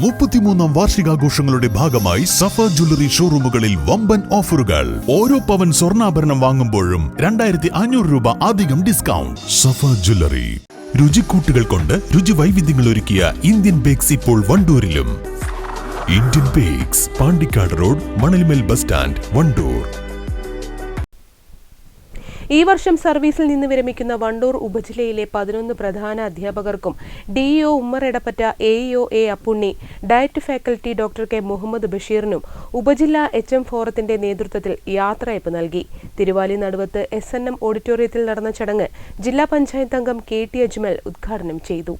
മുപ്പത്തിമൂന്നാം വാർഷികാഘോഷങ്ങളുടെ ഭാഗമായി സഫ ജ്വല്ലറി ഷോറൂമുകളിൽ വമ്പൻ ഓഫറുകൾ. ഓരോ പവൻ സ്വർണാഭരണം വാങ്ങുമ്പോഴും രണ്ടായിരത്തി അഞ്ഞൂറ് രൂപ അധികം ഡിസ്കൗണ്ട്. സഫ ജ്വല്ലറി. രുചിക്കൂട്ടുകൾ കൊണ്ട് രുചി വൈവിധ്യങ്ങൾ ഒരുക്കിയ ഇന്ത്യൻ ബേക്സ് ഇപ്പോൾ വണ്ടൂരിലും. Indian Bakes Pandikkad road Manalmel bus stand Wandoor. ഈ വർഷം സർവീസിൽ നിന്ന് വിരമിക്കുന്ന വണ്ടൂർ ഉപജില്ലയിലെ പതിനൊന്ന് പ്രധാന അധ്യാപകർക്കും DEO Ummer Edappatta AEO A Appunni DIET faculty doctor K Muhammad ബഷീറിനും ഉപജില്ലാ എച്ച് എം ഫോറത്തിന്റെ നേതൃത്വത്തിൽ യാത്രയപ്പ് നൽകി. Thiruvali Naduvath S N M ഓഡിറ്റോറിയത്തിൽ നടന്ന ചടങ്ങ് ജില്ലാ പഞ്ചായത്ത് അംഗം കെ ടി അജ്മൽ ഉദ്ഘാടനം ചെയ്തു.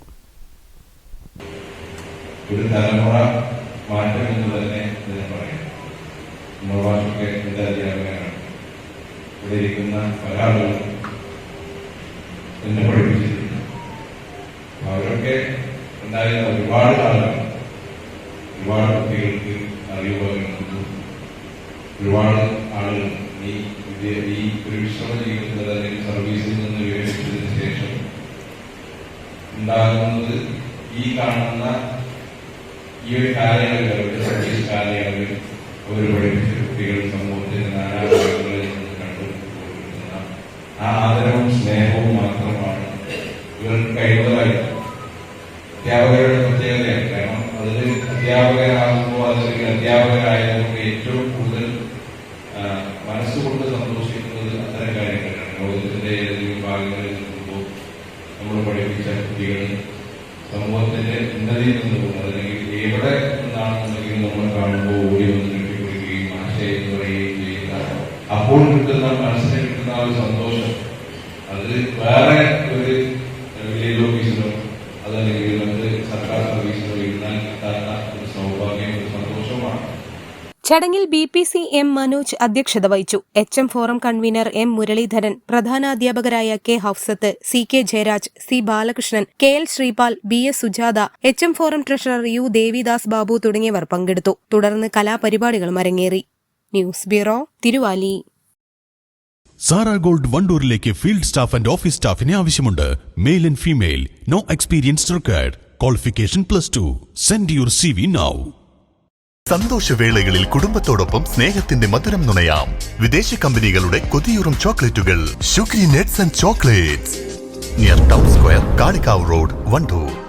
ഒരു തലമുറ മാറ്റം എന്ന് തന്നെ പറയാം നമ്മൾ അധ്യാപകനാണ് ഇവിടെ ഇരിക്കുന്ന പല എന്നെ പഠിപ്പിച്ചിട്ടുണ്ട്. അവരൊക്കെ ഉണ്ടായിരുന്ന ഒരുപാട് ആളുകൾ ഒരുപാട് കുട്ടികൾക്ക് അറിവ് പകരുന്നു ഒരുപാട് ആളുകൾ ഈ ഈ ഒരു വിശ്രമ ജീവിതത്തിൽ അല്ലെങ്കിൽ സർവീസിൽ നിന്ന് വിവരിച്ചതിന് ശേഷം ഉണ്ടാകുന്നത് ഈ കാണുന്ന ഈ ഒരു കാലയളവിൽ അവരുടെ സർവീസ് കാലയളവിൽ അവർ പഠിപ്പിച്ച കുട്ടികൾ സമൂഹത്തിന് നാനാഭാഗങ്ങളിൽ ഇവർക്ക് കഴിവതായി അധ്യാപകരുടെ പ്രത്യേകതയാണ് കാരണം അതിൽ അധ്യാപകരാകുമ്പോൾ അല്ലെങ്കിൽ അധ്യാപകരായതുകൊണ്ട് ഏറ്റവും കൂടുതൽ മനസ്സുകൊണ്ട് സന്തോഷിക്കുന്നത് അത്തരം കാര്യങ്ങളാണ്. ലോകത്തിന്റെ ഏതെങ്കിലും ഭാഗങ്ങളിൽ നിൽക്കുമ്പോൾ നമ്മൾ പഠിപ്പിച്ച കുട്ടികൾ സമൂഹത്തിന്റെ ഉന്നതിയിൽ നിന്നുകൊണ്ട് അല്ലെങ്കിൽ എവിടെ നിന്നാണെന്നുണ്ടെങ്കിൽ നമ്മൾ കാണുമ്പോൾ ഓടി വന്ന് കെട്ടിപ്പിടിക്കുകയും ആശയം പറയുകയും ചെയ്യുന്ന അപ്പോൾ കിട്ടുന്ന മനസ്സിന് കിട്ടുന്ന ഒരു സന്തോഷം. അത് വേറെ ഒരു സർക്കാർ ചടങ്ങിൽ B P C M Manoj അധ്യക്ഷത വഹിച്ചു. H M forum convener M Muralidharan പ്രധാനാധ്യാപകരായ K Hafsath C K Jayaraj C Balakrishnan K L Sreepal B S Sujatha H M forum treasurer U Devidas Babu തുടങ്ങിയവർ പങ്കെടുത്തു. തുടർന്ന് കലാപരിപാടികളും അരങ്ങേറി. News bureau Thiruvali. Sara Gold വണ്ടൂരിലേക്ക് field staff and office സ്റ്റാഫിനെ ആവശ്യമുണ്ട്. Male and female no experience required qualification plus two send your C V now സന്തോഷവേളകളിൽ കുടുംബത്തോടൊപ്പം സ്നേഹത്തിന്റെ മധുരം നുണയാം. വിദേശ കമ്പനികളുടെ കൊതിയൂറും ചോക്ലേറ്റുകൾ. Sugary Nuts and chocolates near town square Kalikavu road Wandoor